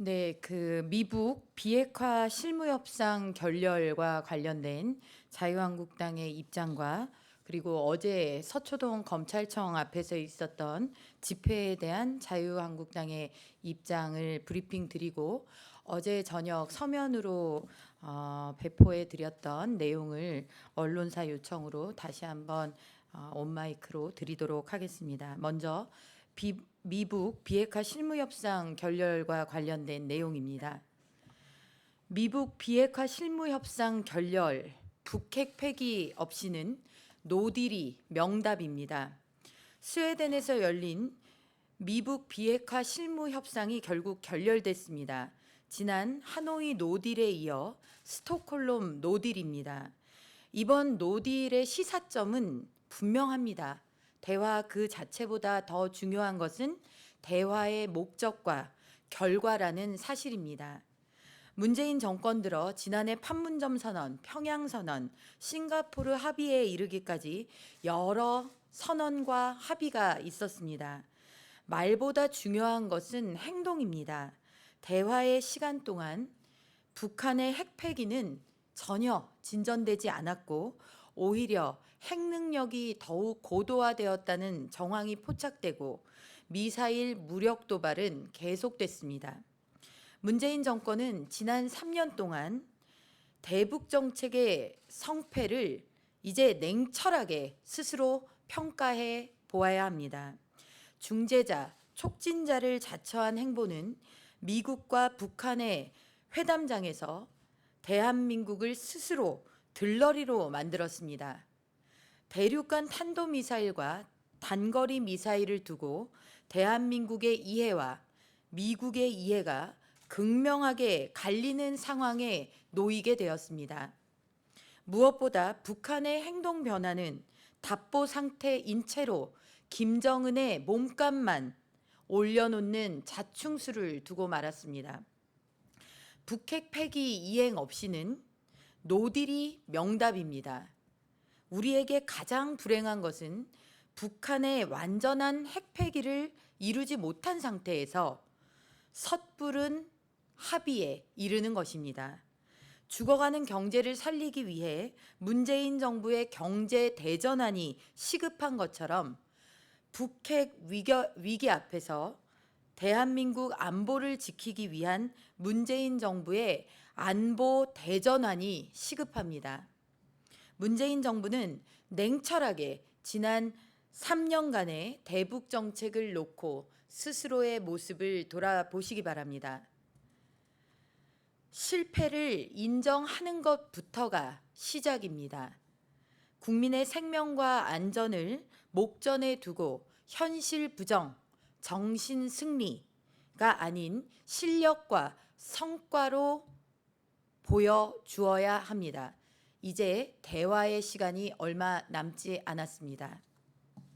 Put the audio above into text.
네, 그 미북 비핵화 실무 협상 결렬과 관련된 자유한국당의 입장과 그리고 어제 서초동 검찰청 앞에서 있었던 집회에 대한 자유한국당의 입장을 브리핑 드리고 어제 저녁 서면으로 어, 배포해 드렸던 내용을 언론사 요청으로 다시 한번 어, 온마이크로 드리도록 하겠습니다. 먼저 비, 미북 비핵화 실무협상 결렬과 관련된 내용입니다. 미북 비핵화 실무협상 결렬 북핵 폐기 없이는 노딜이 명답입니다. 스웨덴에서 열린 미북 비핵화 실무협상이 결국 결렬됐습니다. 지난 하노이 노딜에 이어 스톡홀름 노딜입니다. 이번 노딜의 시사점은 분명합니다. 대화 그 자체보다 더 중요한 것은 대화의 목적과 결과라는 사실입니다. 문재인 정권 들어 지난해 판문점 선언, 평양 선언, 싱가포르 합의에 이르기까지 여러 선언과 합의가 있었습니다. 말보다 중요한 것은 행동입니다. 대화의 시간 동안 북한의 핵폐기는 전혀 진전되지 않았고 오히려 핵 능력이 더욱 고도화되었다는 정황이 포착되고 미사일 무력 도발은 계속됐습니다. 문재인 정권은 지난 3년 동안 대북 정책의 성패를 이제 냉철하게 스스로 평가해 보아야 합니다. 중재자, 촉진자를 자처한 행보는 미국과 북한의 회담장에서 대한민국을 스스로 들러리로 만들었습니다. 대륙간 탄도미사일과 단거리 미사일을 두고 대한민국의 이해와 미국의 이해가 극명하게 갈리는 상황에 놓이게 되었습니다. 무엇보다 북한의 행동 변화는 답보 상태인 채로 김정은의 몸값만 올려놓는 자충수를 두고 말았습니다. 북핵 폐기 이행 없이는 노딜이 명답입니다. 우리에게 가장 불행한 것은 북한의 완전한 핵 폐기를 이루지 못한 상태에서 섣부른 합의에 이르는 것입니다. 죽어가는 경제를 살리기 위해 문재인 정부의 경제 대전환이 시급한 것처럼 북핵 위기 앞에서 대한민국 안보를 지키기 위한 문재인 정부의 안보 대전환이 시급합니다. 문재인 정부는 냉철하게 지난 3년간의 대북 정책을 놓고 스스로의 모습을 돌아보시기 바랍니다. 실패를 인정하는 것부터가 시작입니다. 국민의 생명과 안전을 목전에 두고 현실 부정, 정신 승리가 아닌 실력과 성과로 보여주어야 합니다. 이제 대화의 시간이 얼마 남지 않았습니다.